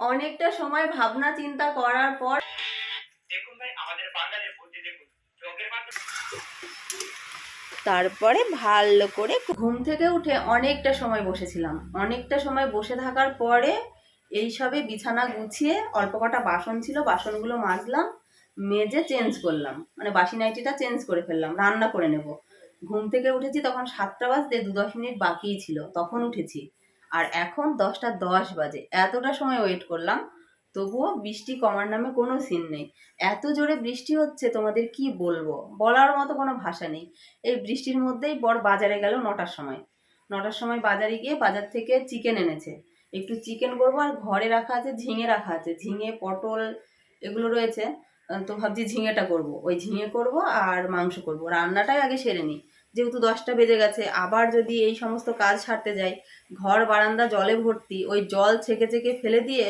অনেকটা সময় ভাবনা চিন্তা করার পর তারপরে ভালো করে ঘুম থেকে উঠে অনেকটা সময় বসেছিলাম। অনেকটা সময় বসে থাকার পরে এই সবে বিছানা গুছিয়ে অল্প কটা বাসন ছিল বাসনগুলো মাজলাম মেজে চেঞ্জ করলাম। মানে বাসি নাইটিটা চেঞ্জ করে ফেললাম রান্না করে নেব। ঘুম থেকে উঠেছি তখন সাতটা বাজতে দু দশ মিনিট বাকিই ছিল তখন উঠেছি। আর এখন দশটা দশ বাজে। এতটা সময় ওয়েট করলাম, তবুও বৃষ্টি কমার নামে কোনো সিন নেই। এত জোরে বৃষ্টি হচ্ছে, তোমাদের কি বলব? বলার মতো কোনো ভাষা নেই। এই বৃষ্টির মধ্যেই বর বাজারে গেল নটার সময়। নটার সময় বাজারে গিয়ে বাজার থেকে চিকেন এনেছে। একটু চিকেন করব আর ঘরে রাখা আছে, ঝিঙে রাখা আছে। ঝিঙে, পটল এগুলো রয়েছে। তো ভাবছি ঝিঙেটা করব। ওই ঝিঙে করব আর মাংস করব। রান্নাটাই আগে সেরে নিই। যেহেতু দশটা বেজে গেছে, আবার যদি এই সমস্ত কাজ সারতে যাই, ঘর, বারান্দা, জলে ভর্তি, ওই জল ছেঁকে ছেঁকে ফেলে দিয়ে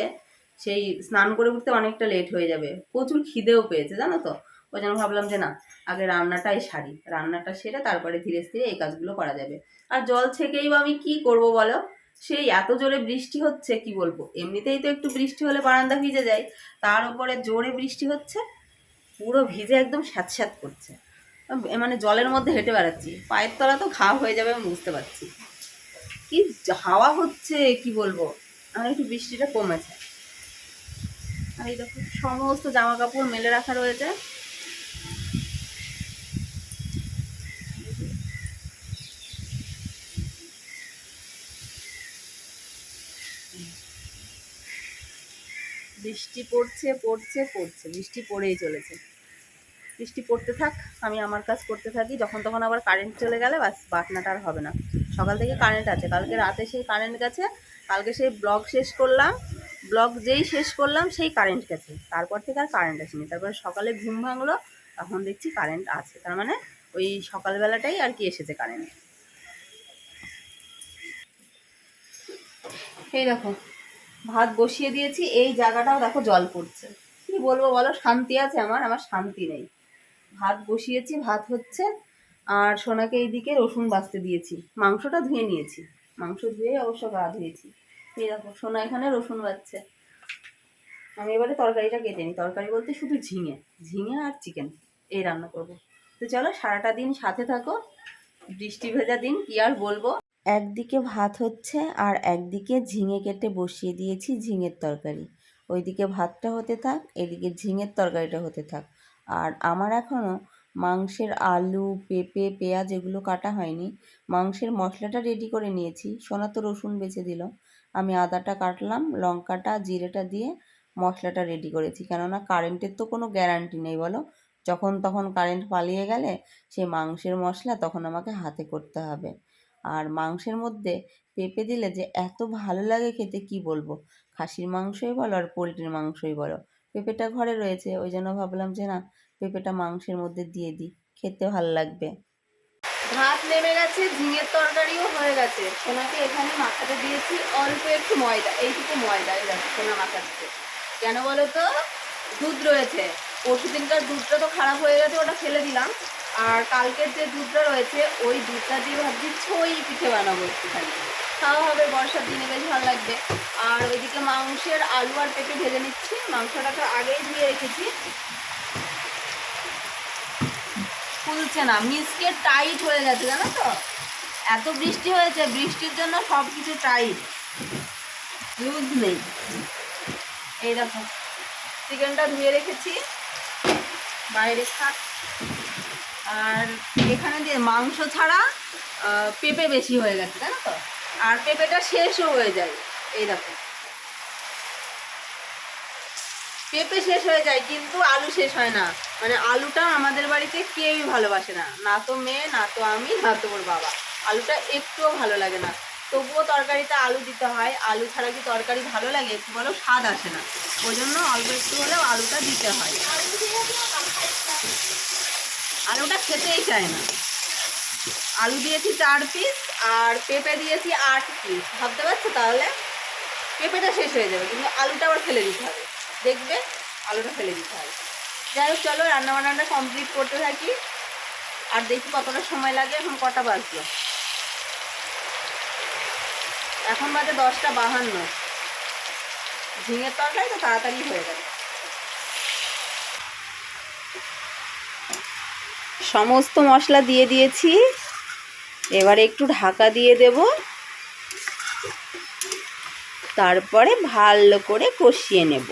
সেই স্নান করে উঠতে অনেকটা লেট হয়ে যাবে। প্রচুর খিদেও পেয়েছে, জানো তো? ওই জন্য ভাবলাম যে না, আগে রান্নাটাই সারি। রান্নাটা সেরে তারপরে ধীরে ধীরে এই কাজগুলো করা যাবে। আর জল ছেঁকেই বা আমি কি করব বলো? সেই এত জোরে বৃষ্টি হচ্ছে, কি বলব? এমনিতেই তো একটু বৃষ্টি হলে বারান্দা ভিজে যায়, তার উপরে জোরে বৃষ্টি হচ্ছে, পুরো ভিজে একদম স্যাঁত স্যাঁত করছে। মানে জলের মধ্যে হেঁটে বেড়াচ্ছি। পায়ের তলা তো ঘা হয়ে যাবে আমি বুঝতে পারছি। কি হাওয়া হচ্ছে, কি বলব? আমার একটু বৃষ্টিটা কমেছে। আর এই দেখো, সমস্ত জামা কাপড় মেলে রাখা রয়েছে। বৃষ্টি পড়ছে পড়ছে পড়ছে। বৃষ্টি পড়েই চলেছে। বৃষ্টি পড়তে থাক, আমি আমার কাজ করতে থাকি, যখন তখন আবার কারেন্ট চলে গেলে বাস, বাটনাটা আর হবে না। সকাল থেকে কারেন্ট আছে, কালকে রাতে সেই কারেন্ট গেছে, কালকে সেই ব্লগ শেষ করলাম ব্লগ যেই শেষ করলাম সেই কারেন্ট গেছে, তারপর থেকে আর কারেন্ট আসেনি। তারপরে সকালে ঘুম ভাঙলো, তখন দেখছি কারেন্ট আছে, তার মানে ওই সকালবেলাটাই আর কি এসেছে কারেন্ট এই দেখো, ভাত বসিয়ে দিয়েছি, এই জায়গাটাও দেখো জল পড়ছে। কি বলব বলো, শান্তি আছে আমার আমার শান্তি নেই। ভাত বসিয়েছি, ভাত হচ্ছে। আর সোনাকে এইদিকে রসুন বাছতে দিয়েছি। মাংসটা ধুয়ে নিয়েছি। মাংস ধুয়ে অবশ্য গা ধুয়েছি। দেখো, সোনা এখানে রসুন বাচ্ছে। আমি এবারে তরকারিটা কেটে নিই। তরকারি বলতে শুধু ঝিঙে। ঝিঙে আর চিকেন। এই রান্না করব। তো চলো, সারাটা দিন সাথে থাকো। বৃষ্টি ভেজা দিন, কি আর বলব? একদিকে ভাত হচ্ছে আর একদিকে ঝিঙে কেটে বসিয়ে দিয়েছি ঝিঙের তরকারি। ওইদিকে ভাতটা হতে থাক, এদিকে ঝিঙের তরকারিটা হতে থাক। আর আমার এখনও মাংসের আলু, পেঁপে, পেঁয়াজ এগুলো কাটা হয়নি। মাংসের মশলাটা রেডি করে নিয়েছি। সোনা তো রসুন বেছে দিল। আমি আদাটা কাটলাম, লঙ্কাটা, জিরেটা দিয়ে মশলাটা রেডি করেছি। কেননা কারেন্টের তো কোনো গ্যারান্টি নেই, বলো? যখন তখন কারেন্ট পালিয়ে গেলে সেই মাংসের মশলা তখন আমাকে হাতে করতে হবে। আর মাংসের মধ্যে পেঁপে দিলে যে এত ভালো লাগে খেতে, কি বলব? খাসির মাংসই বলো আর পোলট্রির মাংসই বলো। পেঁপেটা ঘরে রয়েছে, ওই জন্য ভাবলাম যে না, পেঁপেটা মাংসের মধ্যে দিয়ে দিই, খেতে ভালো লাগবে। ভাত নেমে গেছে, ঝিঙের তরকারিও হয়ে গেছে। সোনাকে এখানে মাখাতে দিয়েছি, অল্প একটু ময়দা, এইটুকু ময়দা দেখো সোনা মাখাচ্ছে। কেন বলো তো? দুধ রয়েছে। পরশু দিনকার দুধটা তো খারাপ হয়ে গেছে, ওটা ফেলে দিলাম। আর কালকের যে দুধটা রয়েছে, ওই দুধটা দিয়ে ভাবছি ছই পিঠে বানাবো একটুখানি। খাওয়া হবে, বর্ষার দিনে বেশ ভালো লাগবে। আর ওইদিকে মাংসের আলু আর পেঁপে ভেজে নিচ্ছি। মাংসটা তো আগেই ধুয়ে রেখেছি। ফুলছে না। মিসকে টাইট হয়ে গেছে, জানো তো? এত বৃষ্টি হয়েছে, বৃষ্টির জন্য সব কিছু টাইট লুজ নেই। এই দেখো চিকেনটা ধুয়ে রেখেছি। বাইরে থাক। আর এখানে দিয়ে মাংস ছাড়া পেঁপে বেশি হয়ে গেছে, জানো তো? আর পেঁপেটা শেষও হয়ে যায় এই দেখো পেঁপে শেষ হয়ে যায়, কিন্তু আলু শেষ হয় না। মানে আলুটা আমাদের বাড়িতে কেউই ভালোবাসে না। না তো মেয়ে, না তো আমি, না তো ওর বাবা। আলুটা একটুও ভালো লাগে না। তবুও তরকারিতে আলু দিতে হয়। আলু ছাড়া কি তরকারি ভালো লাগে? একটু বলো? স্বাদ আসে না। ওই জন্য অল্প একটু হলেও আলুটা দিতে হয়। আলুটা খেতেই চায় না। আলু দিয়েছি চার পিস। আর পেঁপে দিয়েছি আট পিস ভাবতে পারছ তাহলে? পেঁপেটা শেষ হয়ে যাবে, কিন্তু আলুটা আবার ফেলে দিতে হবে। দেখবে, আলুটা ফেলে দিতে হবে। যাই হোক, চলো রান্না বান্নাটা কমপ্লিট করতে থাকি। আর দেখি কতটা সময় লাগে, এখন কটা বাজলো। এখন বাজে দশটা বাহান্ন। ঝিঙের তরকারি তো তাড়াতাড়ি হয়ে যাবে। সমস্ত মশলা দিয়ে দিয়েছি। এবারে একটু ঢাকা দিয়ে দেব। তারপরে ভালো করে কষিয়ে নেব।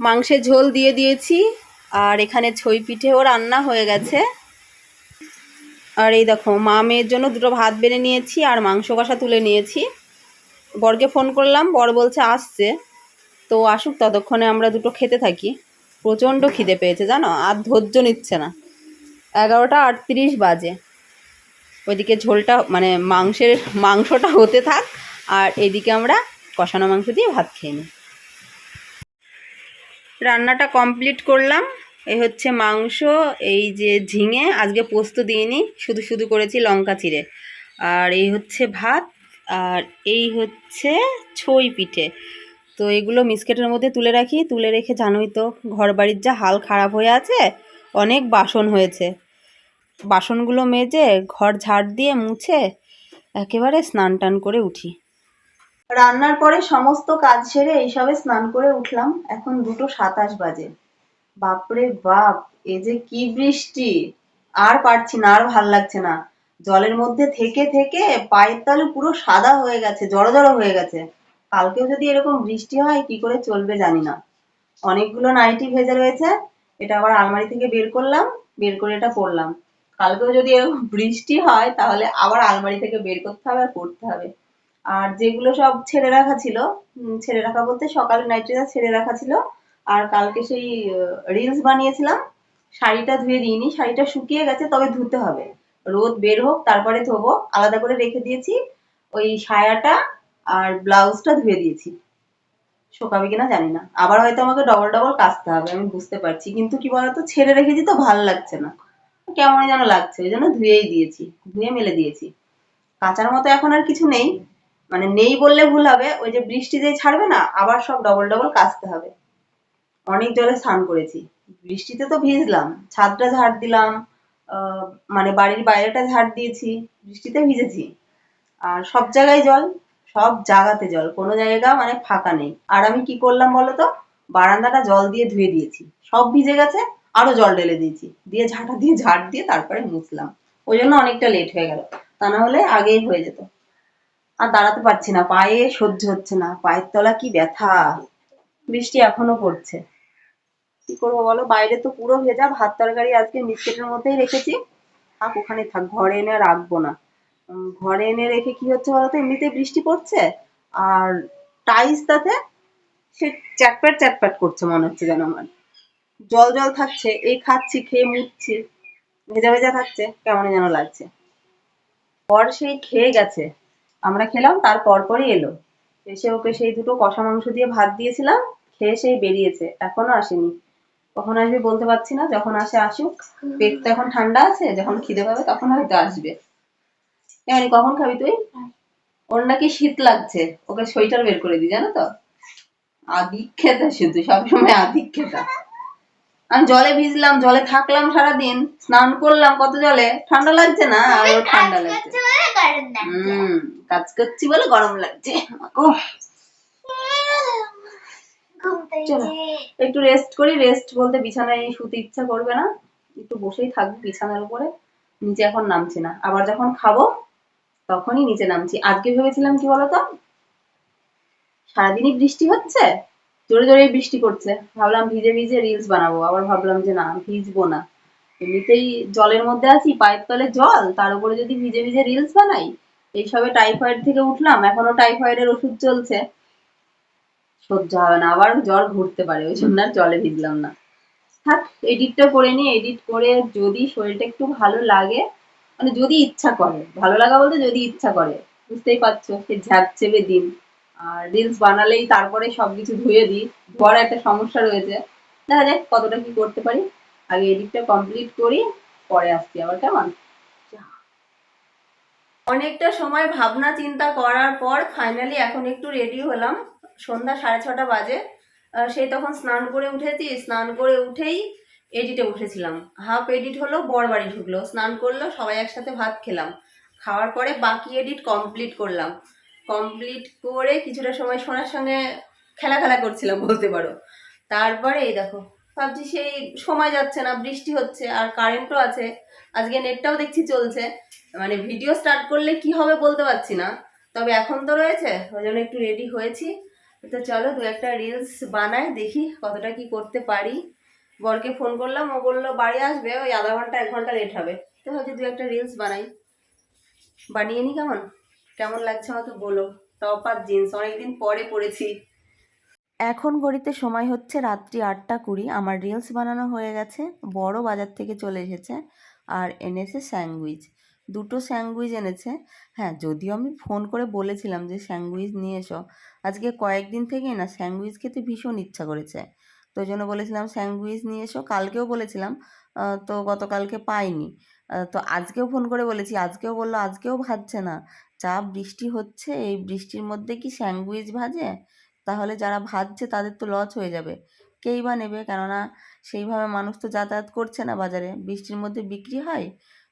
মাংসের ঝোল দিয়ে দিয়েছি, আর এখানে ছই পিঠেও রান্না হয়ে গেছে। আর এই দেখো, মা মেয়ের জন্য দুটো ভাত বেড়ে নিয়েছি আর মাংস কষা তুলে নিয়েছি। বরকে ফোন করলাম, বর বলছে আসছে। তো আসুক ততক্ষণে, আমরা দুটো খেতে থাকি। প্রচণ্ড খিদে পেয়েছে, জানো? আর ধৈর্য নিচ্ছে না। এগারোটা আটত্রিশ বাজে। ওইদিকে ঝোলটা মানে মাংসের মাংসটা হতে থাক, আর এদিকে আমরা কষানো মাংস দিয়ে ভাত খেয়ে নিই। রান্নাটা কমপ্লিট করলাম। এই হচ্ছে মাংস, এই যে ঝিঙে, আজকে পোস্ত দিইনি, শুধু শুধু করেছি লঙ্কা চিড়ে। আর এই হচ্ছে ভাত, আর এই হচ্ছে ছই পিঠে। তো এগুলো মিসকেটের মধ্যে তুলে রাখি, তুলে রেখে জানোই তো ঘর বাড়ির যা হাল খারাপ হয়ে আছে, অনেক বাসন হয়েছে। বাসনগুলো মেজে, ঘর ঝাড় দিয়ে মুছে একেবারে স্নান টান করে উঠি। রান্নার পরে সমস্ত কাজ সেরে এইসবে স্নান করে উঠলাম। এখন দুটো সাতাশ বাজে। বাপরে বাপ, এ যে কি বৃষ্টি! আর পারছি না, আর ভালো লাগছে না। জলের মধ্যে থেকে থেকে পায়ের তালু পুরো সাদা হয়ে গেছে, জড়ো জড়ো হয়ে গেছে। কালকেও যদি এরকম বৃষ্টি হয়, কি করে চলবে জানি না। অনেকগুলো নাইটি ভেজে রয়েছে, এটা আবার আলমারি থেকে বের করলাম, বের করে এটা পরলাম। কালকেও যদি এরকম বৃষ্টি হয়, তাহলে আবার আলমারি থেকে বের করতে হবে আর পরতে হবে। আর যেগুলো সব ছেড়ে রাখা ছিল ছেড়ে রাখা বলতে সকালে নাইট্রেটা ছেড়ে রাখা ছিল। আর কালকে সেই রিলস বানিয়েছিলাম। শাড়িটা ধুয়ে দিইনি, শাড়িটা শুকিয়ে গেছে, তবে ধুতে হবে। রোদ বের হোক, তারপরে ধোবো। আলাদা করে রেখে দিয়েছি ওই সায়াটা আর ব্লাউজটা ধুয়ে দিয়েছি। শোকাবে কিনা জানি না। আবার হয়তো আমাকে ডবল ডবল কাচতে হবে, আমি বুঝতে পারছি। কিন্তু কি বলতো, ছেড়ে রেখেছি তো, ভালো লাগছে না। কেমন যেন লাগছে, ওই জন্য ধুয়েই দিয়েছি, ধুয়ে মেলে দিয়েছি। কাচার মতো এখন আর কিছু নেই মানে নেই বললে ভুল হবে, ওই যে বৃষ্টি যে ছাড়বে না, আবার সব ডবল ডবল কাচতে হবে। অনেক জলে স্নান করেছি, বৃষ্টিতে তো ভিজলাম, ছাদটা ঝাড় দিলাম মানে বাড়ির বাইরেটা ঝাড় দিয়েছি, বৃষ্টিতে ভিজেছি। আর সব জায়গায় জল, সব জায়গাতে জল, কোনো জায়গা মানে ফাঁকা নেই। আর আমি কি করলাম বলতো? বারান্দাটা জল দিয়ে ধুয়ে দিয়েছি, সব ভিজে গেছে আরও জল ঢেলে দিয়েছি। দিয়ে ঝাঁটা দিয়ে ঝাড় দিয়ে তারপরে মুছলাম। ওই জন্য অনেকটা লেট হয়ে গেল। তা না হলে আগেই হয়ে যেত। আর দাঁড়াতে পারছি না। পায়ে সহ্য হচ্ছে না। পায়ের তলা কি ব্যথা। বৃষ্টি এখনও পড়ছে। কি করব বলো? বাইরে তো পুরো ভেজা। ভাত তরকারি আজকে মিক্সেটের মধ্যেই রেখেছি। থাক, ওখানে থাক। ঘরে এনে রাখব না। ঘরে এনে রেখে কি হচ্ছে বলতো এমনিতেই বৃষ্টি পড়ছে। আর টাইস তাতে সে চ্যাটপ্যাট চ্যাটপ্যাট করছে মনে হচ্ছে যেন আমার। জল জল থাকছে এই খাচ্ছি, খেয়ে মুছছি ভেজা ভেজা থাকছে কেমন যেন লাগছে। পর সেই খেয়ে গেছে। আমরা খেলাম তার পরপরই এলো। এসে ওকে সেই দুটো কষা মাংস দিয়ে ভাত দিয়েছিলাম, খেয়ে সেই বেরিয়েছে, এখনও আসেনি। কখন আসবে বলতে পারছি না, যখন আসে আসুক, পেট তো এখন ঠান্ডা আছে, যখন খিদে পাবে তখন হয়তো আসবে। এমনি, কখন খাবি তুই? ওর নাকি শীত লাগছে, ওকে সোয়েটার বের করে দিই, জানো তো? আদিক খেতা শুধু, সবসময় আদিক খেতা আমি জলে ভিজলাম জলে থাকলাম সারাদিন স্নান করলাম কত জলে? ঠান্ডা লাগছে না? আর ঠান্ডা লাগছে। হুম কাজ করছি বলে গরম লাগছে। চলো একটু রেস্ট করি রেস্ট বলতে বিছানায় শুতে ইচ্ছা করবে না। একটু বসেই থাকব বিছানার উপরে। নিচে এখন নামছি না। আবার যখন খাব তখনই নিচে নামছি। আজকে ভেবেছিলাম কি বলতো? সারাদিনই বৃষ্টি হচ্ছে? জোরে জোরে বৃষ্টি করছে ভাবলাম ভিজে ভিজে রিলস বানাবো। আবার ভাবলাম যে না, ভিজবো না। এমনিতেই জলের মধ্যে আছি, পায়ের তলে জল। তার উপরে যদি ভিজে ভিজে রিলস বানাই, এইসবে টাইফয়েড থেকে উঠলাম। এখনও টাইফয়েডের ওষুধ চলছে। সহ্য হবে না। আবার জ্বর ঘুরতে পারে। ওই জন্য আর জলে ভিজলাম না। থাক এডিটটা করে নিই এডিট করে যদি শরীরটা একটু ভালো লাগে মানে যদি ইচ্ছা করে। ভালো লাগা বলতে যদি ইচ্ছা করে। বুঝতেই পারছ, সে ঝ্যাপচেপে দিন। আর রিলস বানালেই তারপরে সবকিছু ধুয়ে দিই। ধোয়ার একটা সমস্যা রয়েছে। দেখা যাক কতটা কি করতে পারি। আগে এডিটটা কমপ্লিট করি, পরে আসছি আবার, কেমন? অনেকটা সময় ভাবনা চিন্তা করার পর ফাইনালি এখন একটু রেডি হলাম। সন্ধ্যা সাড়ে ছটা বাজে। সেই তখন স্নান করে উঠেছি। স্নান করে উঠেই এডিটে উঠেছিলাম। হাফ এডিট হলো বর বাড়ি ঢুকলো। স্নান করল, সবাই একসাথে ভাত খেলাম। খাওয়ার পরে বাকি এডিট কমপ্লিট করলাম। কমপ্লিট করে কিছুটা সময় সোনার সঙ্গে খেলা খেলা করছিলাম, বলতে পারো। তারপরে এই দেখো, ভাবছি সেই সময় যাচ্ছে না, বৃষ্টি হচ্ছে, আর কারেন্টও আছে। আজকে নেটটাও দেখছি চলছে। মানে ভিডিও স্টার্ট করলে কি হবে বলতে পারছি না। তবে এখন তো রয়েছে, ওই জন্য একটু রেডি হয়েছি। তো চলো দু একটা রিলস বানাই, দেখি কতটা কি করতে পারি। বরকে ফোন করলাম, ও বলল, বাড়ি আসবে, ওই আধা ঘণ্টা, এক ঘণ্টা লেট হবে। তো হয়তো দু একটা রিলস বানাই। বানিয়ে নি কেমন? কেমন লাগছে আমাকে বলো। টপ আর জিন্স, অনেকদিন পরে পরেছি। এখন ঘড়িতে সময় হচ্ছে রাত্রি আটটা কুড়ি। আমার রিলস বানানো হয়ে গেছে, বড় বাজার থেকে চলে এসেছে, আর এনেছে স্যান্ডউইচ। দুটো স্যান্ডউইচ এনেছে। হ্যাঁ যদিও আমি ফোন করে বলেছিলাম যে স্যান্ডউইচ নিয়ে এসো। আজকে কয়েকদিন থেকেই না, স্যান্ডউইচ খেতে ভীষণ ইচ্ছা করেছে। তো জন্য বলেছিলাম, স্যান্ডউইচ নিয়ে এসো। কালকেও বলেছিলাম তো গতকালকে পাইনি। তো আজকেও ফোন করে বলেছি, আজকেও বলল, আজকেও ভাজছে না। যা বৃষ্টি হচ্ছে, এই বৃষ্টির মধ্যে কি স্যান্ডউইচ ভাজে? তাহলে যারা ভাজছে তাদের তো লস হয়ে যাবে। কেই বা নেবে? কেননা সেইভাবে মানুষ তো যাতায়াত করছে না বাজারে। বৃষ্টির মধ্যে বিক্রি হয়?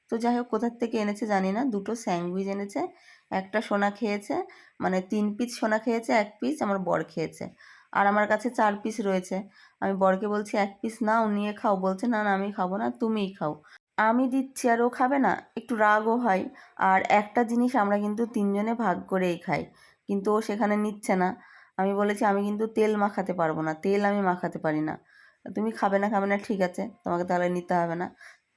তো যাই হোক, কোথার থেকে এনেছে জানি না। দুটো স্যান্ডউইচ এনেছে, একটা সোনা খেয়েছে মানে তিন পিস সোনা খেয়েছে, এক পিস আমার বর খেয়েছে। আর আমার কাছে চার পিস রয়েছে। আমি বরকে বলছি, এক পিস নাও, নিয়ে খাও। বলছে, না না, আমি খাব না, তুমিই খাও। আমি দিচ্ছি আর ও খাবে না, একটু রাগও হয়। আর একটা জিনিস আমরা কিন্তু তিনজনে ভাগ করেই খাই, কিন্তু ও সেখানে নিচ্ছে না। আমি বলেছি, আমি কিন্তু তেল মাখাতে পারব না, তেল আমি মাখাতে পারি না। তুমি খাবে না খাবে না, ঠিক আছে, তোমাকে তাহলে নিতে হবে না।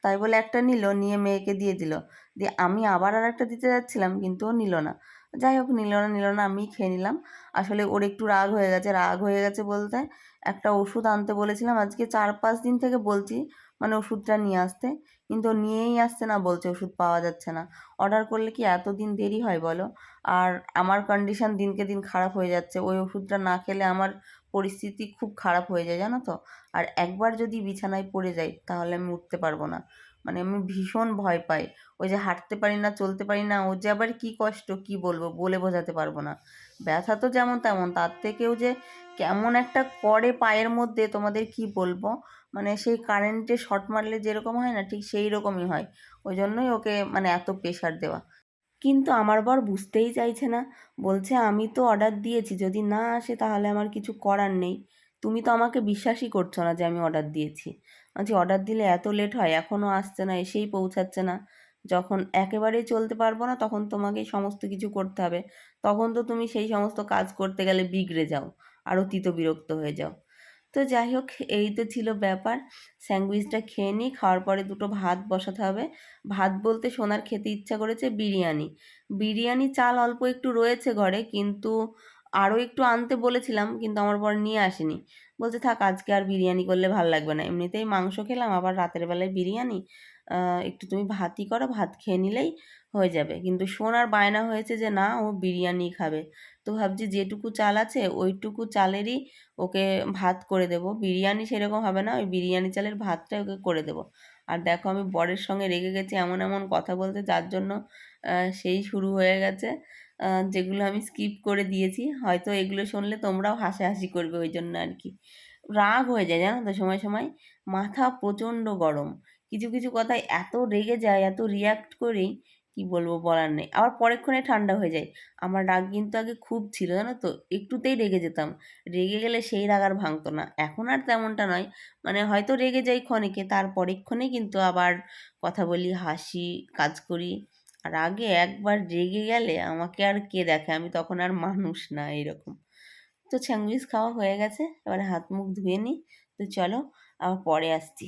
তাই বলে একটা নিল, নিয়ে মেয়েকে দিয়ে দিল। দিয়ে আমি আবার আর একটা দিতে যাচ্ছিলাম, কিন্তু ও নিল না। যাই হোক, নিল না নিল না, আমি খেয়ে নিলাম। আসলে ওর একটু রাগ হয়ে গেছে, রাগ হয়ে গেছে বলতে একটা ওষুধ আনতে বলেছিলাম। আজকে চার পাঁচ দিন থেকে বলছি মানে ওষুধটা নিয়ে আসতে, কিন্তু নিয়েই আসছে না, বলছে ওষুধ পাওয়া যাচ্ছে না। অর্ডার করলে কি এতদিন দেরি হয় বলো? আর আমার কন্ডিশন দিনকে দিন খারাপ হয়ে যাচ্ছে, ওই ওষুধটা না খেলে আমার পরিস্থিতি খুব খারাপ হয়ে যায়, জানো তো? আর একবার যদি বিছানায় পড়ে যাই, তাহলে আমি উঠতে পারব না। মানে আমি ভীষণ ভয় পাই। ওই যে হাঁটতে পারি না, চলতে পারি না, ও যে আবার কী কষ্ট, কি বলব, বলে বোঝাতে পারব না। ব্যথা তো যেমন তেমন, তার থেকেও যে কেমন একটা করে পায়ের মধ্যে তোমাদের কি বলব মানে সেই কারেন্টে শর্ট মারলে যেরকম হয় না, ঠিক সেই রকমই হয়। ওই জন্যই ওকে মানে এত প্রেশার দেওয়া। কিন্তু আমার বর বুঝতেই চাইছে না। বলছে, আমি তো অর্ডার দিয়েছি, যদি না আসে তাহলে আমার কিছু করার নেই। তুমি তো আমাকে বিশ্বাসই করছ না যে আমি অর্ডার দিয়েছি। বলছি অর্ডার দিলে এত লেট হয় এখনও আসছে না, এসেই পৌঁছাচ্ছে না। যখন একেবারেই চলতে পারব না, তখন তোমাকে সমস্ত কিছু করতে হবে। তখন তো তুমি সেই সমস্ত কাজ করতে গেলে বিগড়ে যাও আরও তিত বিরক্ত হয়ে যাও। তো যাই হোক, এই তো ছিল ব্যাপার। স্যান্ডউইচটা খেয়ে নিই, খাওয়ার পরে দুটো ভাত বসাতে হবে। ভাত বলতে সোনার খেতে ইচ্ছা করেছে বিরিয়ানি। বিরিয়ানি চাল অল্প একটু রয়েছে ঘরে, কিন্তু আরও একটু আনতে বলেছিলাম, কিন্তু আমার বর নিয়ে আসেনি। বলছে, থাক, আজকে আর বিরিয়ানি করলে ভালো লাগবে না। এমনিতেই মাংস খেলাম, আবার রাতের বেলায় বিরিয়ানি। একটু তুমি ভাতই করো, ভাত খেয়ে নিলেই হয়ে যাবে। কিন্তু সোনার বায়না হয়েছে যে, না, ও বিরিয়ানি খাবে। তো ভাবছি, যেটুকু চাল আছে, ওইটুকু চালেরই ওকে ভাত করে দেব। বিরিয়ানি সেরকম হবে না, ওই বিরিয়ানি চালের ভাতটাই ওকে করে দেব। আর দেখো, আমি বরের সঙ্গে রেগে গেছি এমন এমন কথা বলতে, যার জন্য সেই শুরু হয়ে গেছে। যেগুলো আমি স্কিপ করে দিয়েছি। হয়তো এগুলো শুনলে তোমরাও হাসাহাসি করবে ওই জন্য আর কি। রাগ হয়ে যায় জানো তো সময় সময়? মাথা প্রচণ্ড গরম। কিছু কিছু কথায় এত রেগে যায়, এত রিয়াক্ট করি, কি বলব বলার নেই। আবার পরেক্ষণে ঠান্ডা হয়ে যায়। আমার রাগ কিন্তু আগে খুব ছিল জানো তো, একটুতেই রেগে যেতাম। রেগে গেলে সেই রাগ আর ভাঙতো না। এখন আর তেমনটা নয়। মানে হয়তো রেগে যাই ক্ষণিকে, তার পরেক্ষণে কিন্তু আবার কথা বলি, হাসি, কাজ করি। আর আগে একবার রেগে গেলে আমাকে আর কে দেখে? আমি তখন আর মানুষ না এরকম। তো স্যান্ডউইচ খাওয়া হয়ে গেছে, এবারে হাত মুখ ধুয়ে নিই। তো চলো, আবার পরে আসছি।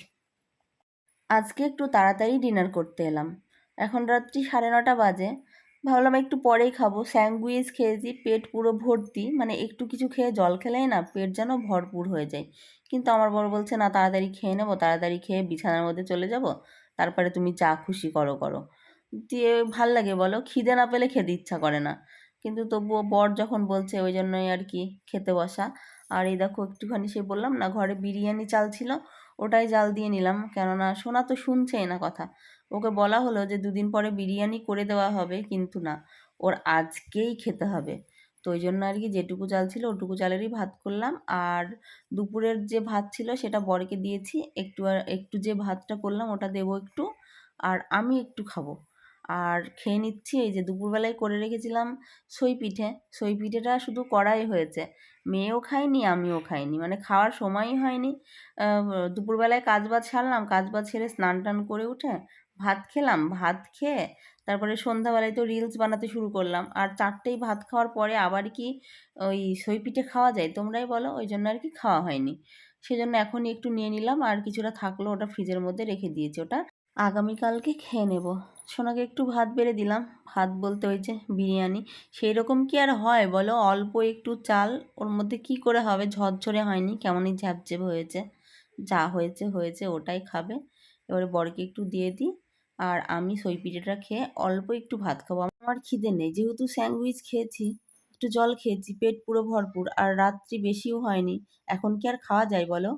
আজকে একটু তাড়াতাড়ি ডিনার করতে এলাম। এখন রাত্রি সাড়ে নটা বাজে। ভাবলাম একটু পরেই খাব। স্যান্ডউইচ খেয়েছি, পেট পুরো ভর্তি। মানে একটু কিছু খেয়ে জল খেলেই না পেট যেন ভরপুর হয়ে যায়। কিন্তু আমার বড় বলছে, না, তাড়াতাড়ি খেয়ে নেব, তাড়াতাড়ি খেয়ে বিছানার মধ্যে চলে যাব। তারপরে তুমি চা খুশি করো করো। দিয়ে ভালো লাগে বলো। খিদে না পেলে খেতে ইচ্ছা করে না। কিন্তু তবুও বর যখন বলছে ওই জন্যই আর কি খেতে বসা। আর এই দেখো একটুখানি সে বললাম না, ঘরে বিরিয়ানি চাল ছিল, ওটাই জাল দিয়ে নিলাম। কেননা সোনা তো শুনছেই না কথা। ওকে বলা হলো যে দুদিন পরে বিরিয়ানি করে দেওয়া হবে, কিন্তু না, ওর আজকেই খেতে হবে। তো ওই জন্য আর কি যেটুকু চাল ছিল ওটুকু চালেরই ভাত করলাম। আর দুপুরের যে ভাত ছিল সেটা বরকে দিয়েছি। একটু আর, একটু যে ভাতটা করলাম ওটা দেবো একটু, আর আমি একটু খাব। আর খেয়ে নিচ্ছি, এই যে দুপুরবেলায় করে রেখেছিলাম সই পিঠে। সই পিঠেটা শুধু করাই হয়েছে। মেয়েও খায়নি, আমিও খাইনি। মানে খাওয়ার সময়ই হয়নি। দুপুরবেলায় কাজ বাজ ছাড়লাম কাজ বাজ ছেড়ে স্নান টান করে উঠে ভাত খেলাম। ভাত খেয়ে তারপরে সন্ধ্যাবেলায় তো রিলস বানাতে শুরু করলাম। আর চারটেই ভাত খাওয়ার পরে আবার কি ওই সই পিঠে খাওয়া যায়? তোমরাই বলো, ওই জন্য আর কি খাওয়া হয়নি। সেজন্য এখনই একটু নিয়ে নিলাম। আর কিছুটা থাকল ওটা ফ্রিজের মধ্যে রেখে দিয়েছি ওটা। আগামীকালকে খেয়ে নেব। সোনাকে একটু ভাত বেড়ে দিলাম। ভাত বলতে যে বিরিয়ানি। সেই রকম কি আর হয় বলো? অল্প একটু চাল, ওর মধ্যে কি করে হবে? ঝরঝরে হয়নি, কেমনই ঝ্যাপঝ্যাপ হয়েছে। যা হয়েছে হয়েছে, ওটাই খাবে। এবারে বরকে একটু দিয়ে দিই। আর আমি সই পিঠেটা খেয়ে অল্প একটু ভাত খাব। আমার খিদে নেই। যেহেতু স্যান্ডউইচ খেয়েছি, একটু জল খেয়েছি, পেট পুরো ভরপুর, আর রাত্রি বেশিও হয়নি, এখন কি আর খাওয়া যায় বলো?